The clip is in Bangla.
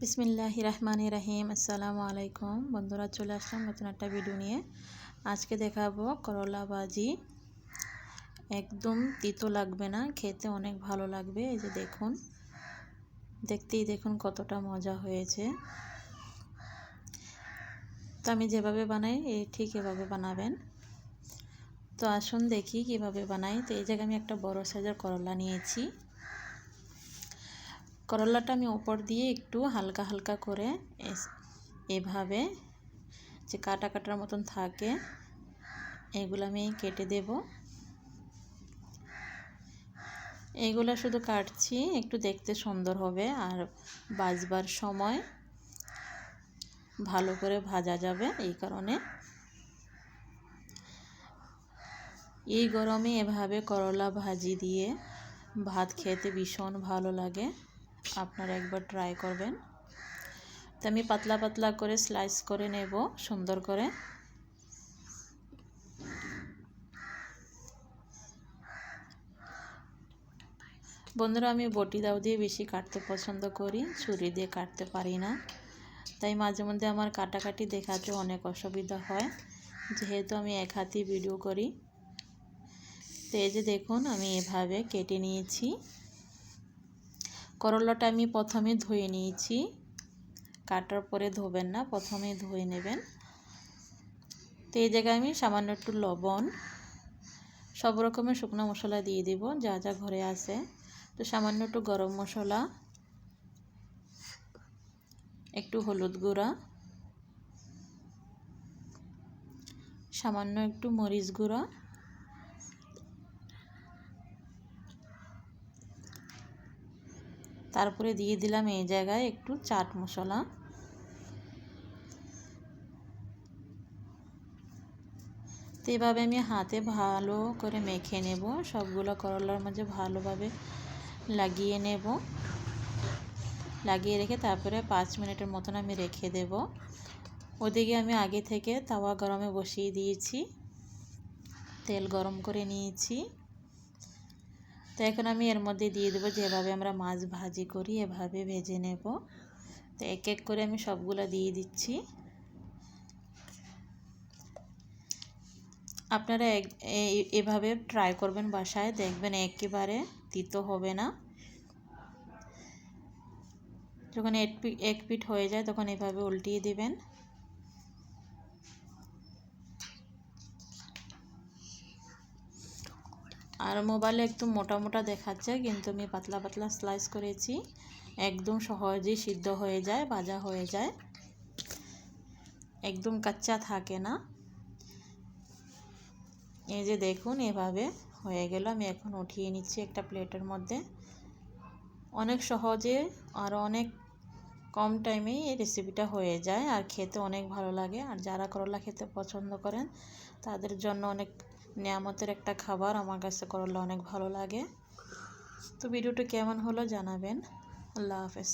বিসমিল্লাহ রহমান রাহিম। আসসালামু আলাইকুম। বন্ধুরা, চলে আসলাম নতুন একটা ভিডিও নিয়ে। আজকে দেখাবো করলা ভাজি। একদম তিতো লাগবে না, খেতে অনেক ভালো লাগবে। এই যে দেখুন, দেখতেই দেখুন কতটা মজা হয়েছে। তো আমি যেভাবে বানাই এই ঠিক এভাবে বানাবেন। তো আসুন দেখি কীভাবে বানাই। তো এই জায়গায় আমি একটা বড় সাইজের করলা নিয়েছি। করলাটা আমি ওপর দিয়ে একটু হালকা হালকা করে এভাবে যে কাটা কাটার মতন থাকে, এগুলো আমি কেটে দেব। এগুলো শুধু কাটছি, একটু দেখতে সুন্দর হবে আর বাজবার সময় ভালো করে ভাজা যাবে এই কারণে। এই গরমে এভাবে করলা ভাজি দিয়ে ভাত খেতে ভীষণ ভালো লাগে। আপনারা একবার ট্রাই করবেন। তো আমি পাতলা পাতলা করে স্লাইস করে নেব, সুন্দর করে। বন্ধুরা, আমি বটি দাও দিয়ে বেশি কাটতে পছন্দ করি, ছুরি দিয়ে কাটতে পারি না। তাই মাঝে মধ্যে আমার কাটাকাটি দেখাতে অনেক অসুবিধা হয়। যেহেতু আমি এক হাতেই ভিডিও করি। তো এই যে দেখুন, আমি এভাবে কেটে নিয়েছি। করলাটা আমি প্রথমে ধুয়ে নিয়েছি। কাটার পরে ধোবেন না, প্রথমে ধুয়ে নেবেন। তো এই জায়গায় আমি সামান্য একটু লবণ, সব রকমের শুকনো মশলা দিয়ে দিব, যা যা ঘরে আছে। তো সামান্য একটু গরম মশলা, একটু হলুদ গুঁড়া, সামান্য একটু মরিচ গুঁড়া তারপরে দিয়ে দিলাম এই জায়গায় একটু চাট মশলা। তো এভাবে আমি হাতে ভালো করে মেখে নেব, সবগুলো করলার মাঝে ভালোভাবে লাগিয়ে নেব। লাগিয়ে রেখে তারপরে পাঁচ মিনিটের মতন আমি রেখে দেব। ওদিকে আমি আগে থেকে তাওয়া গরমে বসিয়ে দিয়েছি, তেল গরম করে নিয়েছি। তো এখন আমি এর মধ্যে দিয়ে দেবো যেভাবে আমরা মাছ ভাজি করি, এভাবে ভেজে নেব। তো এক এক করে আমি সবগুলো দিয়ে দিচ্ছি। আপনারা এভাবে ট্রাই করবেন বাসায়, দেখবেন একেবারে তিতো হবে না। যখন এক পিঠ হয়ে যায়, তখন এভাবে উল্টিয়ে দিবেন। আর মোবাইলে একটু মোটা মোটা দেখাচ্ছে, কিন্তু আমি পাতলা পাতলা স্লাইস করেছি। একদম সহজেই সিদ্ধ হয়ে যায়, ভাজা হয়ে যায়। একদম কাচ্চা থাকে না। এই যে দেখুন, এভাবে হয়ে গেল। আমি এখন উঠিয়ে নিচ্ছি একটা প্লেটের মধ্যে। অনেক সহজে আর অনেক কম টাইমেই এই রেসিপিটা হয়ে যায়। আর খেতে অনেক ভালো লাগে। আর যারা করলা খেতে পছন্দ করেন, তাদের জন্য অনেক নিয়ামতের একটা খাবার আমার কাছে করলে অনেক ভালো লাগে। তো ভিডিওটি কেমন হলো জানাবেন। আল্লাহ হাফেজ।